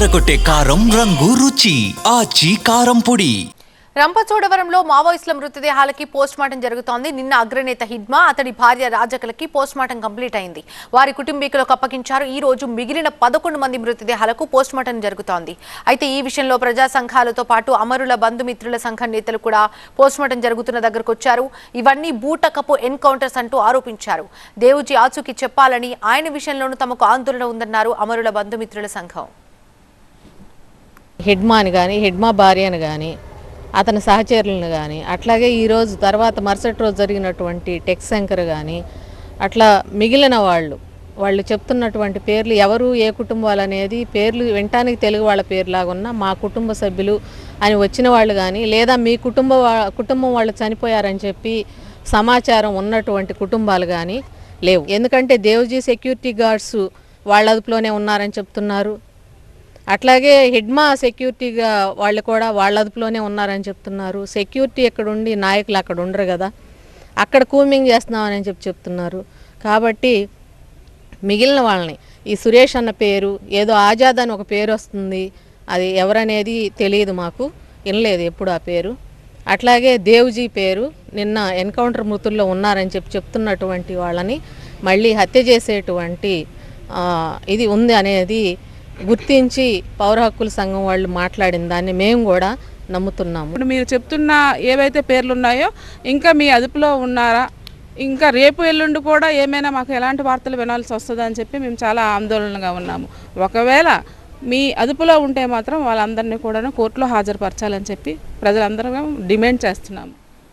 అదరగొట్టే కారం రంగు రుచి. ఆచి కారం పొడి. రంపచోడవరంలో మావోయిస్టుల మృతదేహాలకి పోస్ట్ మార్టం జరుగుతోంది. నిన్న అగ్రనేత హిడ్మా అతడి భార్య రాజకలకి పోస్ట్ మార్టం కంప్లీట్ అయింది. వారి కుటుంబీకులకు అప్పగించారు. ఈ రోజు మిగిలిన పదకొండు మంది మృతదేహాలకు పోస్ట్ మార్టం జరుగుతోంది. అయితే ఈ విషయంలో ప్రజా సంఘాలతో పాటు అమరుల బంధుమిత్రుల సంఘం నేతలు కూడా పోస్ట్ మార్టం జరుగుతున్న దగ్గరకు వచ్చారు. ఇవన్నీ బూటకపు ఎన్కౌంటర్స్ అంటూ ఆరోపించారు. దేవుజీ ఆచూకీ చెప్పాలని ఆయన విషయంలోనూ తమకు ఆందోళన ఉందన్నారు అమరుల బంధుమిత్రుల సంఘం. హెడ్మాని కానీ హెడ్మా భార్యను కానీ అతని సహచరులను కానీ అట్లాగే ఈరోజు తర్వాత మరుసటి రోజు జరిగినటువంటి టెక్ శంకర్ కానీ అట్లా మిగిలిన వాళ్ళు వాళ్ళు చెప్తున్నటువంటి పేర్లు ఎవరు ఏ కుటుంబాలు అనేది పేర్లు వినటానికి తెలుగు వాళ్ళ పేరులాగా ఉన్న మా కుటుంబ సభ్యులు అని వచ్చిన వాళ్ళు కానీ లేదా మీ కుటుంబ వా- కుటుంబం వాళ్ళు చనిపోయారని చెప్పి సమాచారం ఉన్నటువంటి కుటుంబాలు కానీ లేవు. ఎందుకంటే దేవజీ సెక్యూరిటీ గార్డ్స్ వాళ్ళ అదుపులోనే ఉన్నారని చెప్తున్నారు. అట్లాగే హిడ్మా సెక్యూరిటీగా వాళ్ళు కూడా వాళ్ళ అదుపులోనే ఉన్నారని చెప్తున్నారు. సెక్యూరిటీ ఇక్కడ ఉండి నాయకులు అక్కడ ఉండరు కదా. అక్కడ కూమింగ్ చేస్తున్నామని చెప్పి చెప్తున్నారు. కాబట్టి మిగిలిన వాళ్ళని ఈ సురేష్ అన్న పేరు ఏదో ఆజాద్ అని ఒక పేరు వస్తుంది. అది ఎవరనేది తెలియదు మాకు. వినలేదు ఎప్పుడు ఆ పేరు. అట్లాగే దేవ్జీ పేరు నిన్న ఎన్కౌంటర్ మృతుల్లో ఉన్నారని చెప్పి చెప్తున్నటువంటి వాళ్ళని మళ్ళీ హత్య చేసేటువంటి ఇది ఉంది అనేది గుర్తించి పౌర హక్కుల సంఘం వాళ్ళు మాట్లాడిన దాన్ని మేము కూడా నమ్ముతున్నాము. ఇప్పుడు మీరు చెప్తున్న ఏవైతే పేర్లు ఉన్నాయో ఇంకా మీ అదుపులో ఉన్నారా? ఇంకా రేపు ఎల్లుండి కూడా ఏమైనా మాకు ఎలాంటి వార్తలు వినాల్సి వస్తుందా అని చెప్పి మేము చాలా ఆందోళనగా ఉన్నాము. ఒకవేళ మీ అదుపులో ఉంటే మాత్రం వాళ్ళందరినీ కూడా కోర్టులో హాజరుపరచాలని చెప్పి ప్రజలందరూ డిమాండ్ చేస్తున్నాము.